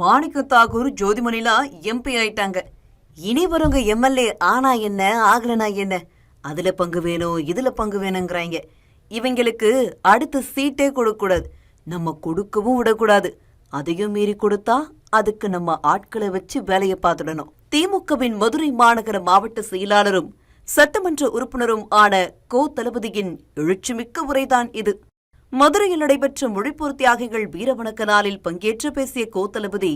மாணிக்க Tagore ஜோதிமணிலாம் MP ஆயிட்டாங்க. இனி வரவங்க எம்எல்ஏ ஆனா என்ன ஆகலனா என்ன? அதுல பங்கு வேணும் இதுல பங்கு வேணுங்கிறாங்க. இவங்களுக்கு அடுத்த சீட்டே கொடுக்கக்கூடாது. நம்ம கொடுக்கவும் விடக்கூடாது. அதையும் மீறி கொடுத்தா அதுக்கு நம்ம ஆட்களை வச்சு வேலையை பார்த்துடணும். திமுகவின் மதுரை மாநகர மாவட்ட செயலாளரும் சட்டமன்ற உறுப்பினரும் ஆன கோ தளபதியின் எழுச்சிமிக்க உரைதான் இது. மதுரையில் நடைபெற்ற மொழிப்போர் தியாகிகள் வீரவணக்க நாளில் பங்கேற்று பேசிய கோ தளபதி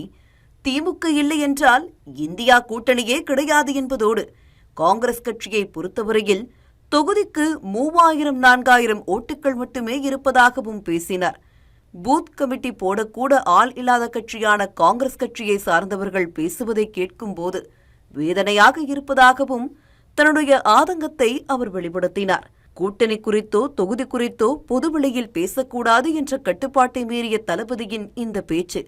திமுக இல்லை என்றால் இந்தியா கூட்டணியே கிடையாது என்பதோடு காங்கிரஸ் கட்சியை பொறுத்தவரையில் தொகுதிக்கு மூவாயிரம் நான்காயிரம் ஓட்டுகள் மட்டுமே இருப்பதாகவும் பேசினார். பூத் கமிட்டி போடக்கூட ஆள் இல்லாத கட்சியான காங்கிரஸ் கட்சியை சார்ந்தவர்கள் பேசுவதை கேட்கும்போது வேதனையாக இருப்பதாகவும் தன்னுடைய ஆதங்கத்தை அவர் வெளிப்படுத்தினார். கூட்டணி குறித்தோ தொகுதி குறித்தோ பொதுவெளியில் பேசக்கூடாது என்ற கட்டுப்பாட்டை மீறிய தளபதியின் இந்த பேச்சு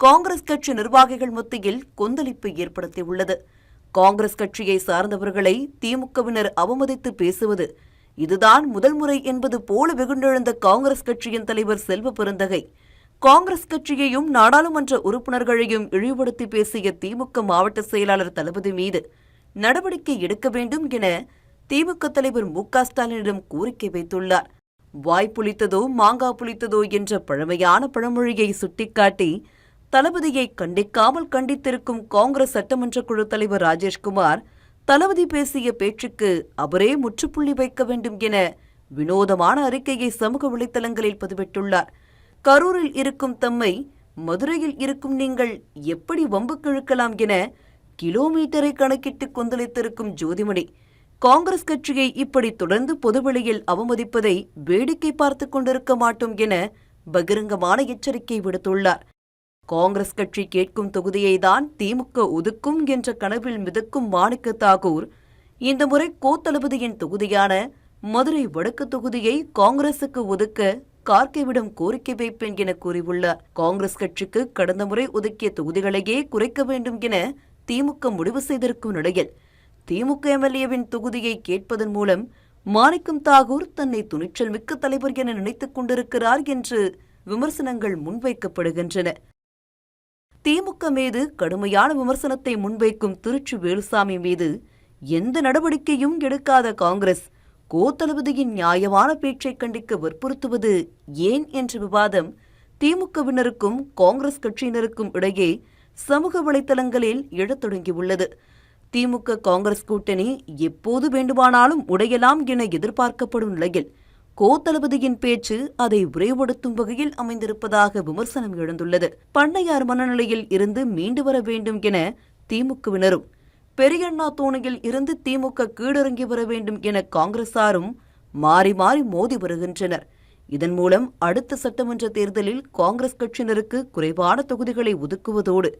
காங்கிரஸ் கட்சி நிர்வாகிகள் மத்தியில் கொந்தளிப்பை ஏற்படுத்தியுள்ளது. காங்கிரஸ் கட்சியை சார்ந்தவர்களை திமுகவினர் அவமதித்து பேசுவது இதுதான் முதல் முறை என்பது போல வெகுண்டெழுந்த காங்கிரஸ் கட்சியின் தலைவர் செல்வ பெருந்தகை. காங்கிரஸ் கட்சியையும் நாடாளுமன்ற உறுப்பினர்களையும் இழிவுபடுத்தி பேசிய திமுக மாவட்ட செயலாளர் தளபதி மீது நடவடிக்கை எடுக்க வேண்டும் என திமுக தலைவர் மு க ஸ்டாலினிடம் கோரிக்கை வைத்துள்ளார். வாய் புளித்ததோ மாங்காய் புளித்ததோ என்ற பழமையான பழமொழியை சுட்டிக்காட்டி தளபதியை கண்டிக்காமல் கண்டித்திருக்கும் காங்கிரஸ் சட்டமன்ற குழு தலைவர் ராஜேஷ்குமார் தளபதி பேசிய பேச்சுக்கு அவரே முற்றுப்புள்ளி வைக்க வேண்டும் என வினோதமான அறிக்கையை சமூக வலைதளங்களில் பதிவிட்டுள்ளார். கரூரில் இருக்கும் தம்மை மதுரையில் இருக்கும் நீங்கள் எப்படி வம்பு கிழக்கலாம் என கிலோமீட்டரை கணக்கிட்டு கொந்தளித்திருக்கும் ஜோதிமணி காங்கிரஸ் கட்சியை இப்படி தொடர்ந்து பொதுவெளியில் அவமதிப்பதை வேடிக்கை பார்த்துக் கொண்டிருக்க மாட்டோம் என பகிரங்கமான எச்சரிக்கை விடுத்துள்ளார். காங்கிரஸ் கட்சி கேட்கும் தொகுதியை தான் திமுக ஒதுக்கும் என்ற கனவில் மிதக்கும் மாணிக்க தாகூர் இந்த முறை கோத்தளபதியின் தொகுதியான மதுரை வடக்கு தொகுதியை காங்கிரசுக்கு ஒதுக்க கார்கேவிடம் கோரிக்கை வைப்பேன் என கூறியுள்ளார். காங்கிரஸ் கட்சிக்கு கடந்த முறை ஒதுக்கிய தொகுதிகளையே குறைக்க வேண்டும் என திமுக முடிவு செய்திருக்கும் நிலையில் திமுக எம்எல்ஏவின் தொகுதியை கேட்பதன் மூலம் மாணிக்கம் தாகூர் தன்னை துணிச்சல் மிக்க தலைவர் என நினைத்துக் கொண்டிருக்கிறார் என்று விமர்சனங்கள் முன்வைக்கப்படுகின்றன. திமுக மீது கடுமையான விமர்சனத்தை முன்வைக்கும் திருச்சி வேலுசாமி மீது எந்த நடவடிக்கையும் எடுக்காத காங்கிரஸ் கோத்தளபதியின் நியாயமான பேச்சை கண்டிக்க வற்புறுத்துவது ஏன் என்ற விவாதம் திமுகவினருக்கும் காங்கிரஸ் கட்சியினருக்கும் இடையே சமூக வலைதளங்களில் எழத் தொடங்கியுள்ளது. திமுக காங்கிரஸ் கூட்டணி எப்போது வேண்டுமானாலும் உடையலாம் என எதிர்பார்க்கப்படும் நிலையில் கோ தளபதியின் பேச்சு அதை விரைவுபடுத்தும் வகையில் அமைந்திருப்பதாக விமர்சனம் எழுந்துள்ளது. பண்ணையார் மனநிலையில் இருந்து மீண்டு வர வேண்டும் என திமுகவினரும் பெரியண்ணா தோணியில் இருந்து திமுக கீழிறங்கி வர வேண்டும் என காங்கிரசாரும் மாறி மாறி மோதி வருகின்றனர். இதன் மூலம் அடுத்த சட்டமன்ற தேர்தலில் காங்கிரஸ் கட்சியினருக்கு குறைவான தொகுதிகளை ஒதுக்குவதோடு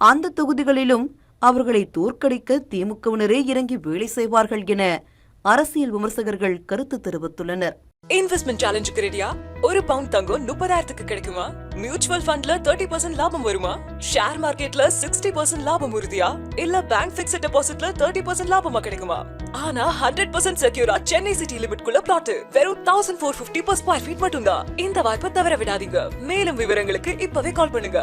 அந்த தொகுதிகளிலும் அவர்களை தோற்கடிக்க திமுகவினரே இறங்கி வேலை செய்வார்கள் என அரசியல் விமர்சகர்கள் கருத்து தெரிவித்துள்ளனர். இன்வெஸ்ட்மெண்ட் சேலஞ்சுக்கு ரெடியா ஒரு பவுண்ட் தங்கம் முப்பதாயிரத்துக்கு கிடைக்குமா? மியூச்சுவல் ஃபண்ட்ல தேர்ட்டி பர்சன்ட் லாபம் வருமா? ஷேர் மார்க்கெட்ல சிக்ஸ்டி பர்சன்ட் லாபம் உறுதியா? இல்ல பேங்க் பிக்ஸ்ட் டெபாசிட்ல தேர்ட்டி பர்சன்ட் லாபமா கிடைக்குமா? ஆனா ஹண்ட்ரட் பர்சன்ட் செக்யூரா சென்னை சிட்டி லிமிட் குள்ள பிளாட் வெறும் thousand four fifty per square feet மட்டும்தான். இந்த வாய்ப்பை தவற விடாதீங்க. மேலும் விவரங்களுக்கு இப்பவே கால் பண்ணுங்க.